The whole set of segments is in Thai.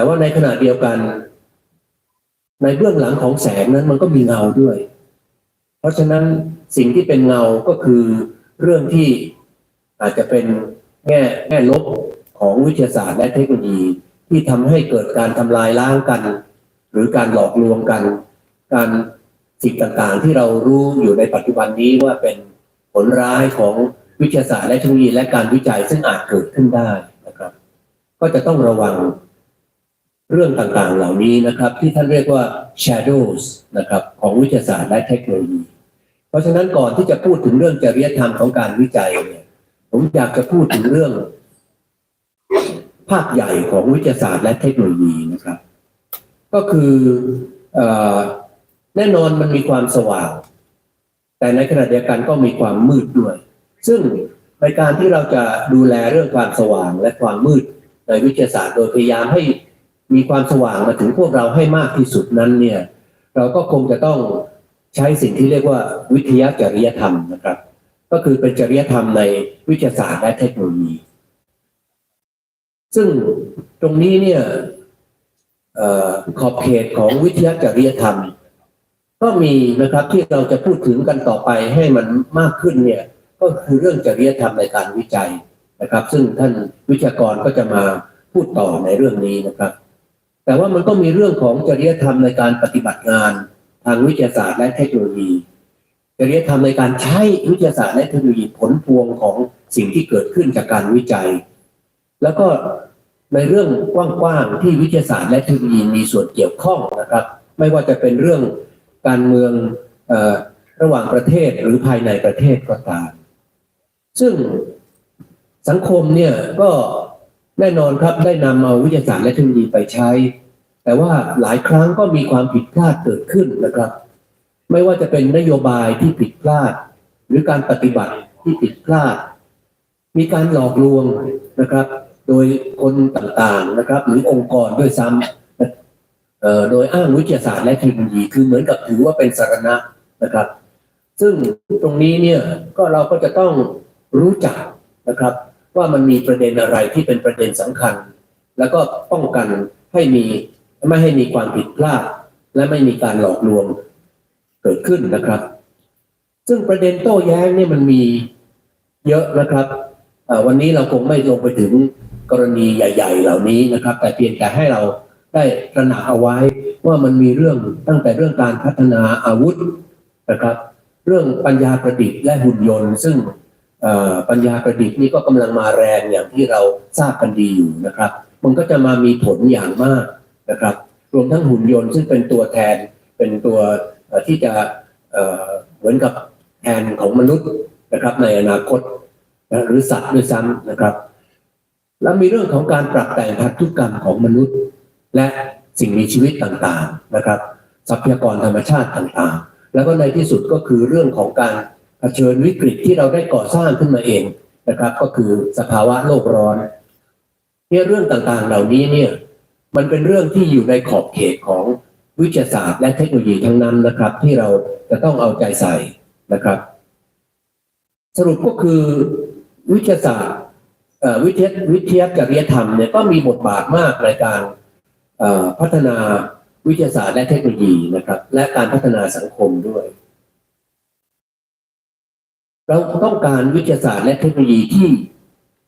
แต่ว่าในขณะเดียวกัน ในเบื้องหลังของแสงนั้นมันก็มีเงาด้วย เพราะฉะนั้นสิ่งที่เป็นเงาก็คือเรื่องที่อาจจะเป็นแง่แง่ลบของวิทยาศาสตร์และเทคโนโลยี ที่ทำให้เกิดการทำลายล้างกัน หรือการหลอกลวงกัน การสิ่งต่างๆ ที่เรารู้อยู่ในปัจจุบันนี้ว่าเป็นผลร้ายของวิทยาศาสตร์และเทคโนโลยีและการวิจัยซึ่งอาจเกิดขึ้นได้นะครับ ก็จะต้องระวัง เรื่องต่างๆเหล่านี้นะครับ ที่ท่านเรียกว่า shadows นะครับของวิทยาศาสตร์และเทคโนโลยี เพราะฉะนั้นก่อนที่จะพูดถึงเรื่องจริยธรรมของการวิจัยเนี่ยผมอยากจะพูดถึงเรื่อง ภาพใหญ่ของวิทยาศาสตร์และเทคโนโลยีนะครับ ก็คืออแน่นอนมันมีความสว่าง แต่ในขณะเดียวกันก็มีความมืดด้วย ซึ่งในการที่เราจะดูแลเรื่องความสว่างและความมืดในวิทยาศาสตร์โดยพยายามให้ มีความสว่างมาถึงพวกเราให้มากที่สุดนั้นเนี่ย เราก็คงจะต้องใช้สิ่งที่เรียกว่าวิทยาจริยธรรมนะครับ ก็คือเป็นจริยธรรมในวิทยาศาสตร์และเทคโนโลยี ซึ่งตรงนี้เนี่ยออขอบเขตของวิทยาจริยธรรม ก็มีนะครับที่เราจะพูดถึงกันต่อไปให้มันมากขึ้นเนี่ยก็คือเรื่องจริยธรรมในการวิจัยนะครับ ซึ่งท่านวิทยากรก็จะมาพูดต่อในเรื่องนี้นะครับ แต่ว่ามันก็มีเรื่องของจริยธรรมในการปฏิบัติงานทางวิทยาศาสตร์และเทคโนโลยีจริยธรรมในการใช้วิทยาศาสตร์และเทคโนโลยีผลพวงของสิ่งที่เกิดขึ้นจากการวิจัย แล้วก็ในเรื่องกว้างๆที่วิทยาศาสตร์และเทคโนโลยีมีส่วนเกี่ยวข้องนะครับ ไม่ว่าจะเป็นเรื่องการเมืองออระหว่างประเทศหรือภายในประเทศก็ตามซึ่งสังคมเนี่ยก็ แน่นอนครับได้นำเอาวิทยาศาสตร์และเทคโนโลยีไปใช้ แต่ว่าหลายครั้งก็มีความผิดพลาดเกิดขึ้นนะครับ ไม่ว่าจะเป็นนโยบายที่ผิดพลาด หรือการปฏิบัติที่ผิดพลาด มีการหลอกลวงนะครับ โดยคนต่างๆนะครับ หรือองค์กรด้วยซ้ำโดยอ้างวิทยาศาสตร์และเทคโนโลยีคือเหมือนกับถือว่าเป็นสารณะนะครับ ซึ่งตรงนี้เนี่ยก็เราก็จะต้องรู้จักนะครับ ว่ามันมีประเด็นอะไรที่เป็นประเด็นสำคัญ แล้วก็ป้องกันให้มีไม่ให้มีความผิดพลาด และไม่มีการหลอกลวงเกิดขึ้นนะครับ ซึ่งประเด็นโต้แย้งเนี่ยมันมีเยอะนะครับวันนี้เราคงไม่ลงไปถึงกรณีใหญ่ ๆ เหล่านี้นะครับ แต่เพียงแต่ให้เราได้ตระหนักเอาไว้ว่ามันมีเรื่องตั้งแต่เรื่องการพัฒนาอาวุธนะครับ เรื่องปัญญาประดิษฐ์และหุ่นยนต์ ซึ่ง ปัญญาประดิษฐ์นี่ก็กำลังมาแรงอย่างที่เราทราบกันดีอยู่นะครับ มันก็จะมามีผลอย่างมากนะครับ รวมทั้งหุ่นยนต์ซึ่งเป็นตัวแทนเป็นตัวที่จะเอ่อเหมือนกับแทนของมนุษย์นะครับ ในอนาคตนะหรือสัตว์ด้วยซ้ำนะครับ แล้วมีเรื่องของการปรับแต่งพันธุกรรมของมนุษย์ และสิ่งมีชีวิตต่างๆนะครับ ทรัพยากรธรรมชาติต่างๆ แล้วก็ในที่สุดก็คือเรื่องของการ เผชิญวิกฤตที่เราได้ก่อสร้างขึ้นมาเองนะครับ ก็คือสภาวะโลกร้อนเนี่ยเรื่องต่างๆเหล่านี้เนี่ยมันเป็นเรื่องที่อยู่ในขอบเขตของวิทยาศาสตร์และเทคโนโลยีทั้งนั้นนะครับ ที่เราจะต้องเอาใจใส่นะครับ สรุปก็คือวิทยาศาสตร์วิทยาวิทยาจริยธรรมเนี่ยก็มีบทบาทมากในการพัฒนาวิทยาศาสตร์และเทคโนโลยีนะครับ และการพัฒนาสังคมด้วย เราต้องการวิทยาศาสตร์และเทคโนโลยีที่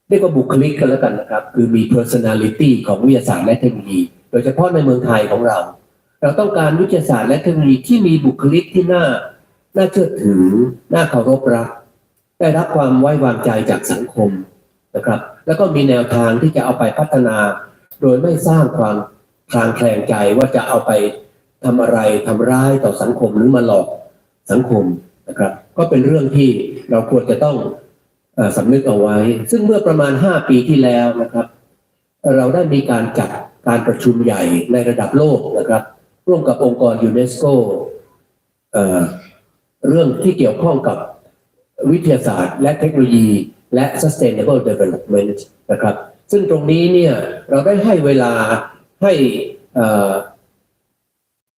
เรียกว่าบุคลิกกันแล้วกันนะครับ คือมี personality ของวิทยาศาสตร์และเทคโนโลยี โดยเฉพาะในเมืองไทยของเรา เราต้องการวิทยาศาสตร์และเทคโนโลยีที่มีบุคลิกที่น่าน่าเชื่อถือ น่าเคารพรัก ได้รับความไว้วางใจจากสังคมนะครับ แล้วก็มีแนวทางที่จะเอาไปพัฒนา โดยไม่สร้างความคลางแคลงใจว่าจะเอาไปทำอะไรทำร้ายต่อสังคมหรือมาหลอกสังคมนะครับ ก็เป็นเรื่องที่เราควรจะต้องอสำนึกเอาไว้ ซึ่งเมื่อประมาณ 5 ปีที่แล้วนะครับ เราได้มีการจัดการประชุมใหญ่ในระดับโลกนะครับ ร่วมกับองค์กรยูเนสโกเรื่องที่เกี่ยวข้องกับวิทยาศาสตร์ และเทคโนโลยี และ sustainable development นะครับ ซึ่งตรงนี้เนี่ยเราได้ให้เวลาให้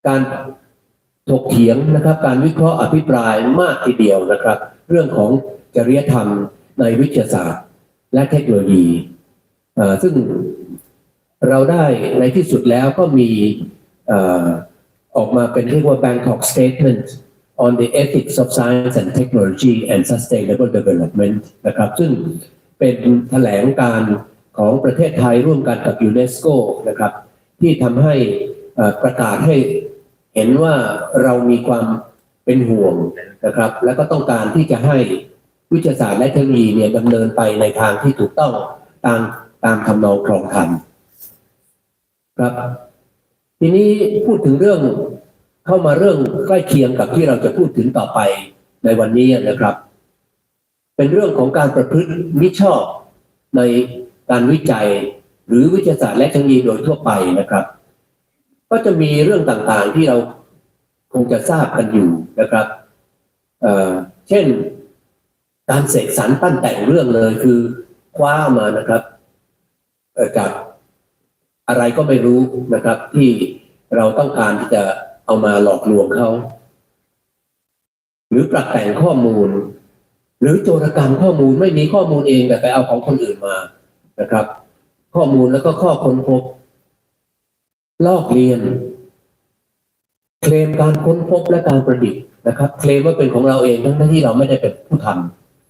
การ ถกเถียงนะครับการวิเคราะห์อภิปรายมากทีเดียวนะครับ เรื่องของจริยธรรมในวิทยาศาสตร์ และเทคโนโลยีซึ่งเราได้ในที่สุดแล้วก็มีอออกมาเป็นเรียกว่า Bangkok Statement on the Ethics of Science and Technology and Sustainable Development นะครับซึ่งเป็นแถลงการของประเทศไทยร่วมกันกับยูเนสโกนะครับที่ทำให้ประกาศให้ เห็นว่าเรามีความเป็นห่วงนะครับ และก็ต้องการที่จะให้วิทยาศาสตร์และเทคโนโลยีเนี่ยดำเนินไปในทางที่ถูกต้องตามตามทำนองครองธรรมครับ ทีนี้พูดถึงเรื่องเข้ามาเรื่องใกล้เคียงกับที่เราจะพูดถึงต่อไปในวันนี้นะครับ เป็นเรื่องของการประพฤติมิชอบในการวิจัยหรือวิทยาศาสตร์และเทคโนโลยีโดยทั่วไปนะครับ ก็จะมีเรื่องต่างๆที่เราคงจะทราบกันอยู่นะครับเเช่น การเสกสรรปั้นแต่งเรื่องเลยคือคว้ามานะครับจากอะไรก็ไม่รู้นะครับ ที่เราต้องการที่จะเอามาหลอกลวงเขาหรือปรับแต่งข้อมูล หรือโจรกรรมข้อมูลไม่มีข้อมูลเองแต่ไปเอาของคนอื่นมานะครับ ข้อมูลแล้วก็ข้อค้นพบ ลอกเรียน เคลมการค้นพบและการประดิษฐ์นะครับ เคลมว่าเป็นของเราเองทั้งที่เราไม่ได้เป็นผู้ท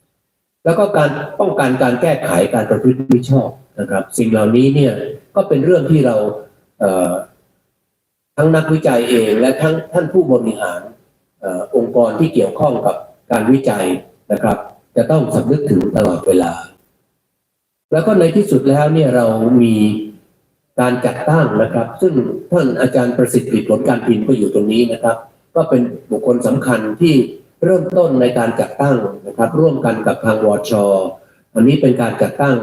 ำแล้วก็การป้องกันการแก้ไขการประพฤติมิชอบนะครับ สิ่งเหล่านี้เนี่ยก็เป็นเรื่องที่เราเทั้งนักวิจัยเอง และทั้งท่านผู้บริหารอองค์กรที่เกี่ยวข้องกับการวิจัยนะครับ จะต้องสำนึกถึงตลอดเวลา แล้วก็ในที่สุดแล้วเนี่ยเรามี การจัดตั้งนะครับ ซึ่งท่านอาจารย์ประสิทธิ์ผลการพิมพ์ก็อยู่ตรงนี้นะครับ ก็เป็นบุคคลสำคัญที่เริ่มต้นในการจัดตั้งนะครับ ร่วมกันกับทางวชอันนี้เป็นการจัดตั้ง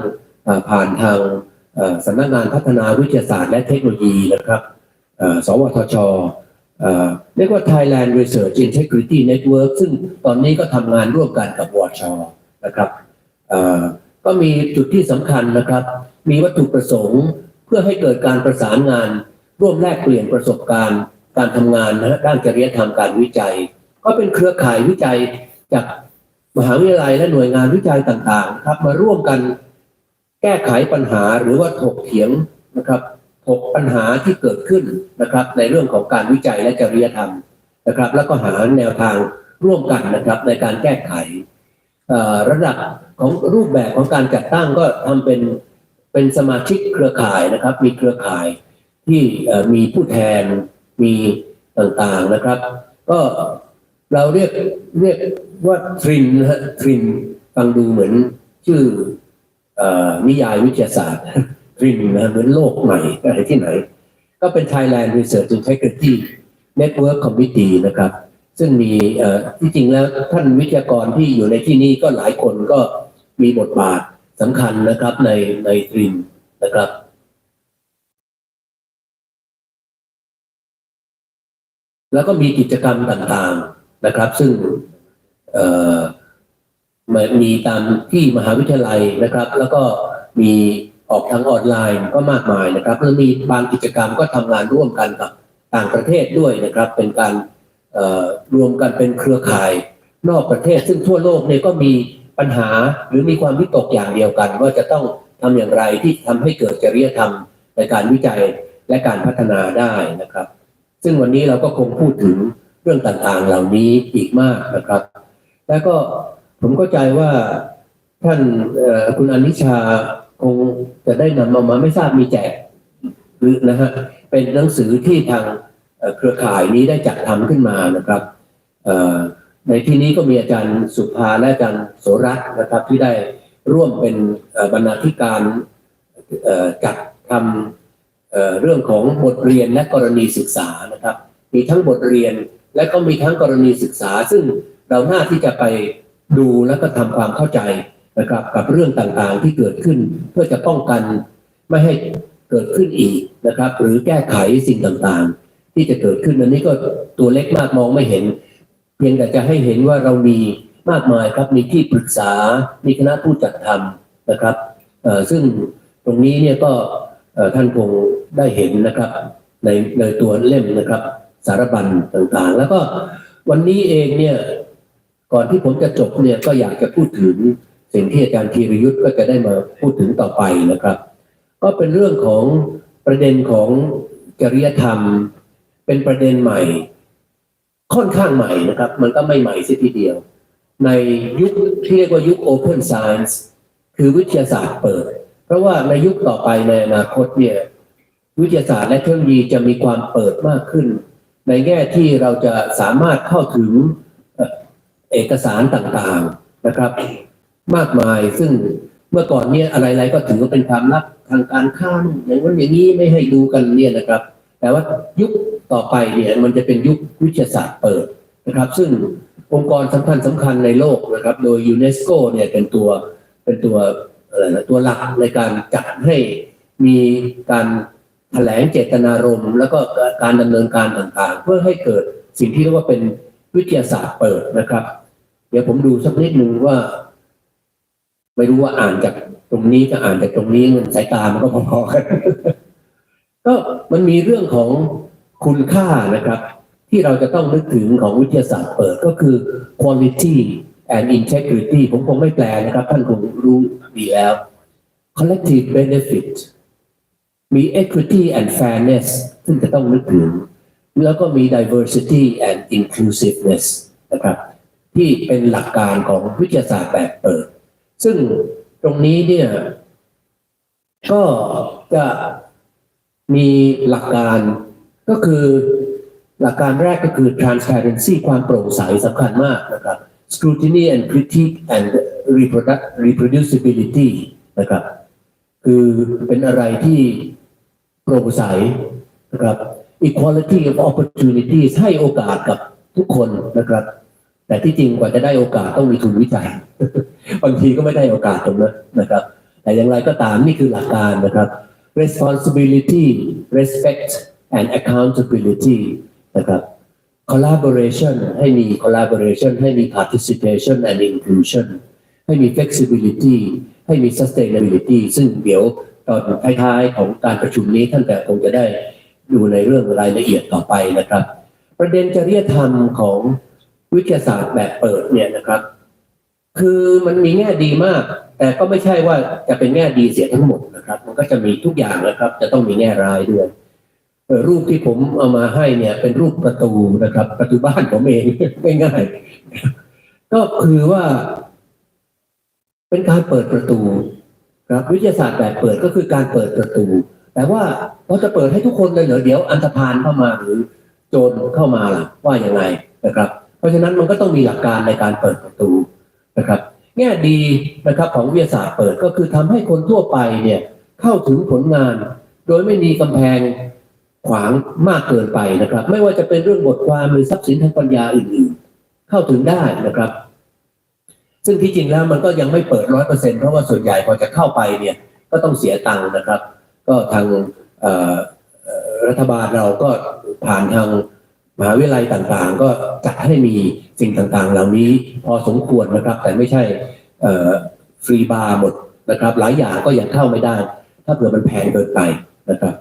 ผ่านทางสำนักงานพัฒนาวิทยาศาสตร์และเทคโนโลยีนะครับสวทชเรียกว่า Thailand Research Integrity Network ซึ่งตอนนี้ก็ทำงานร่วมกันกับวชนะครับก็มีจุดที่สำคัญนะครับ มีวัตถุประสงค์ พื่อให้เกิดการประสานงาน ร่วมแลกเปลี่ยนประสบการณ์ การทำงานนะด้านจริยธรรมการวิจัย ก็เป็นเครือข่ายวิจัยจากมหาวิทยาลัยและหน่วยงานวิจัยต่างๆครับมาร่วมกันแก้ไขปัญหาหรือว่าถกเถียงนะครับถกปัญหาที่เกิดขึ้นนะครับ ในเรื่องของการวิจัยและจริยธรรมนะครับ แล้วก็หาแนวทางร่วมกันนะครับในการแก้ไขระดับของรูปแบบของการจัดตั้งก็ทำเป็น เป็นสมาชิกเครือข่ายนะครับ มีเครือข่ายที่มีผู้แทนมีต่างๆนะครับ ก็เราเรียกเรียกว่าทรินนะฮะทรินฟังดูเหมือนชื่ออนิยายวิทยาศาสตร์ทรินนะเหมือนโลกใหม่อะไรที่ไหน ก็เป็น Thailand Research Integrity Network Committee นะครับ ซึ่งมีที่จริงแล้วท่านวิทยากรที่อยู่ในที่นี้ก็หลายคนก็มีบทบาท สำคัญนะครับในในทรินนะครับแล้วก็มีกิจกรรมต่างๆนะครับ ซึ่งม,มีตามที่มหาวิทยาลัยนะครับ แล้วก็มีออกทางออนไลน์ก็มากมายนะครับแล้วมีบางกิจกรรมก็ทำงานร่วมกันกับต่างประเทศด้วยนะครับ เป็นการรวมกันเป็นเครือข่ายนอกประเทศ ซึ่งทั่วโลกเนี่ยก็มี ปัญหาหรือมีความวิตกอย่างเดียวกัน ว่าจะต้องทำอย่างไรที่ทำให้เกิดจริยธรรมในการวิจัยและการพัฒนาได้นะครับ ซึ่งวันนี้เราก็คงพูดถึงเรื่องต่างๆเหล่านี้อีกมากนะครับ แล้วก็ผมเข้าใจว่าท่านคุณอนิชาคงจะได้นำเอามาไม่ทราบมีแจกหรือนะฮะเป็นหนังสือที่ทางเครือข่ายนี้ได้จัดทำขึ้นมานะครับ ในที่นี้ก็มีอาจารย์สุภาและอาจารย์โสรัตน์นะครับที่ได้ร่วมเป็นบรรณาธิการจัดทำเรื่องของบทเรียนและกรณีศึกษานะครับ มีทั้งบทเรียนและก็มีทั้งกรณีศึกษา ซึ่งเราหน้าที่จะไปดูแล้วก็ทำความเข้าใจนะครับกับเรื่องต่างๆที่เกิดขึ้นเพื่อจะป้องกันไม่ให้เกิดขึ้นอีกนะครับ หรือแก้ไขสิ่งต่างๆ ที่จะเกิดขึ้นอันนี้ก็ตัวเล็กมากมองไม่เห็น พียงแต่จะให้เห็นว่าเรามีมากมายครับมีที่ปรึกษา มีคณะผู้จัดทำนะครับซึ่งตรงนี้เนี่ยก็ท่านคงได้เห็นนะครับในในตัวเล่มนะครับ สารบัญต่างๆ แล้วก็วันนี้เองเนี่ยก่อนที่ผมจะจบเนี่ยก็อยากจะพูดถึงสิ่งที่อาจารย์ธีรยุทธ์ก็จะได้มาพูดถึงต่อไปนะครับ ก็เป็นเรื่องของประเด็นของจริยธรรม เป็นประเด็นใหม่ ค่อนข้างใหม่นะครับ มันก็ไม่ใหม่สิทีเดียว ในยุคที่เรียกว่ายุค Open Science คือวิทยาศาสตร์เปิด เพราะว่าในยุคต่อไปในอนาคตเนี่ยวิทยาศาสตร์และเทคโนโลยีจะมีความเปิดมากขึ้น ในแง่ที่เราจะสามารถเข้าถึงเอ่อเอกสารต่างๆนะครับ มากมายซึ่งเมื่อก่อนเนี่ยอะไรๆก็ถือว่าเป็นความลับทางการค้าอย่างนั้นอย่างนี้ไม่ให้ดูกันเนี่ยนะครับ แต่ว่ายุค ต่อไปเนี่ยมันจะเป็นยุควิทยาศาสตร์เปิดนะครับ ซึ่งองค์กรสำคัญสำคัญในโลกนะครับ โดยยูเนสโกเนี่ยเป็นตัวเป็นตัวอะไรนะตัวหลักในการจัดให้มีการแถลงเจตนารมณ์ แล้วก็การดำเนินการต่างๆ เพื่อให้เกิดสิ่งที่เรียกว่าเป็นวิทยาศาสตร์เปิดนะครับ เดี๋ยวผมดูสักนิดหนึ่งว่า ไม่รู้ว่าอ่านจากตรงนี้ก็อ่านจากตรงนี้มันสายตามันก็พอๆกันก็มันมีเรื่องของ คุณค่านะครับ ที่เราจะต้องนึกถึงของวิทยาศาสตร์เปิดก็คือ quality and integrity ผมคงไม่แปลนะครับ ท่านคงรู้ดีแล้ว collective benefit มี equity and fairness ซึ่งจะต้องนึกถึง แล้วก็มี diversity and inclusiveness นะครับ ที่เป็นหลักการของวิทยาศาสตร์แบบเปิด ซึ่งตรงนี้เนี่ย ก็จะมีหลักการ ก็คือหลักการแรกก็คือ transparency ความโปร่งใสสำคัญมากนะครับ scrutiny and critique and reproduc- reproducibility นะครับ คือเป็นอะไรที่โปร่งใสนะครับ equality of opportunities ให้โอกาสกับทุกคนนะครับ แต่ที่จริงกว่าจะได้โอกาสต้องมีทุนวิจัย บางทีก็ไม่ได้โอกาสตรงนั้นนะครับ แต่อย่างไรก็ตามนี่คือหลักการนะครับ responsibility respect and accountability นะครับ collaboration ให้มี collaboration ให้มี participation and inclusion ให้มี flexibility ให้มี sustainability ซึ่งเดี๋ยวตอนท้ายๆของการประชุมนี้ท่านแต่คงจะได้ดูในเรื่องรายละเอียดต่อไปนะครับ ประเด็นจริยธรรมของวิทยาศาสตร์แบบเปิดเนี่ยนะครับ คือมันมีแง่ดีมาก แต่ก็ไม่ใช่ว่าจะเป็นแง่ดีเสียทั้งหมดนะครับ มันก็จะมีทุกอย่างนะครับ จะต้องมีแง่ร้ายด้วยเออ รูปที่ผมเอามาให้เนี่ยเป็นรูปประตูนะครับ ประตูบ้านผมเองง่าย ก็คือว่า เป็นการเปิดประตูครับวิทยาศาสตร์แบบเปิดก็คือการเปิดประตู แต่ว่าเราจะเปิดให้ทุกคนเลยเหรอเดี๋ยวอันธพาลเข้ามาหรือโจรเข้ามาล่ะว่าอยังไงนะครับ เพราะฉะนั้นมันก็ต้องมีหลักการในการเปิดประตูนะครับ แง่ดีนะครับของวิทยาศาสตร์เปิดก็คือทำให้คนทั่วไปเนี่ยเข้าถึงผลงาน โดยไม่มีกำแพง ขวางมากเกินไปนะครับ ไม่ว่าจะเป็นเรื่องบทความหรือทรัพย์สินทางปัญญาอื่นๆ เข้าถึงได้นะครับ ซึ่งที่จริงแล้วมันก็ยังไม่เปิดร้อยเปอร์เซ็นเพราะว่าส่วนใหญ่พอจะเข้าไปเนี่ยก็ต้องเสียตังค์นะครับ ก็ทางรัฐบาลเราก็ผ่านทางมหาวิทยาลัยต่างๆ ก็จัดให้มีสิ่งต่างๆ เหล่านี้พอสมควรนะครับ แต่ไม่ใช่ฟรีบาร์หมดนะครับ หลายอย่างก็ยังเข้าไม่ได้ ถ้าเผื่อมันแพงเกินไปนะครับ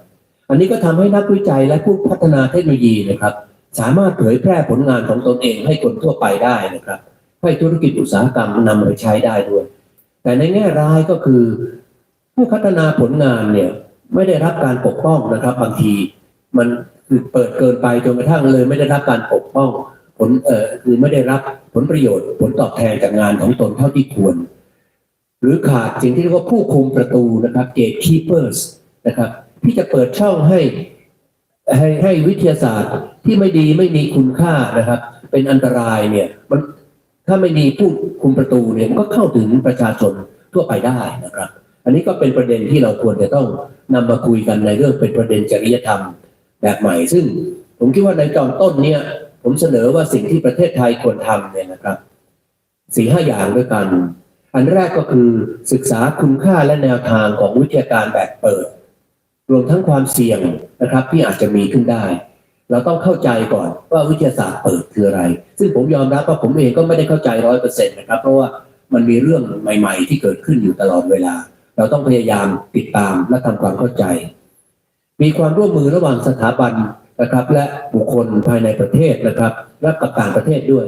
อันนี้ก็ทำให้นักวิจัยและผู้พัฒนาเทคโนโลยีนะครับ สามารถเผยแพร่ผลงานของตนเองให้คนทั่วไปได้นะครับ ให้ธุรกิจอุตสาหกรรมนำไปใช้ได้ด้วย แต่ในแง่ร้ายก็คือ ผู้พัฒนาผลงานเนี่ยไม่ได้รับการปกป้องนะครับ บางทีมันคือเปิดเกินไปจนกระทั่งเลย ไม่ได้รับการปกป้องผลเอ่อคือไม่ได้รับผลประโยชน์ ผลตอบแทนจากงานของตนเท่าที่ควร หรือขาดสิ่งที่เรียกว่าผู้คุมประตูนะครับ gatekeepers นะครับ ที่จะเปิดช่องให้ให้ให้วิทยาศาสตร์ที่ไม่ดีไม่มีคุณค่านะครับ เป็นอันตรายเนี่ยมันถ้าไม่มีผู้คุมประตูเนี่ยมันก็เข้าถึงประชาชนทั่วไปได้นะครับ อันนี้ก็เป็นประเด็นที่เราควรจะต้องนำมาคุยกันในเรื่องเป็นประเด็นจริยธรรมแบบใหม่ ซึ่งผมคิดว่าในตอนต้นเนี่ยผมเสนอว่าสิ่งที่ประเทศไทยควรทำเนี่ยนะครับสี่ห้าอย่างด้วยกัน อันแรกก็คือศึกษาคุณค่าและแนวทางของวิทยาการแบบเปิด รวมทั้งความเสี่ยงนะครับที่อาจจะมีขึ้นได้ เราต้องเข้าใจก่อนว่าวิทยาศาสตร์เปิดคืออะไร ซึ่งผมยอมรับว่าผมเองก็ไม่ได้เข้าใจร้อยเปอร์เซ็นต์นะครับ เพราะว่ามันมีเรื่องใหม่ๆ ที่เกิดขึ้นอยู่ตลอดเวลา เราต้องพยายามติดตามและทำความเข้าใจ มีความร่วมมือระหว่างสถาบันนะครับ และบุคคลภายในประเทศนะครับ และกับต่างประเทศด้วย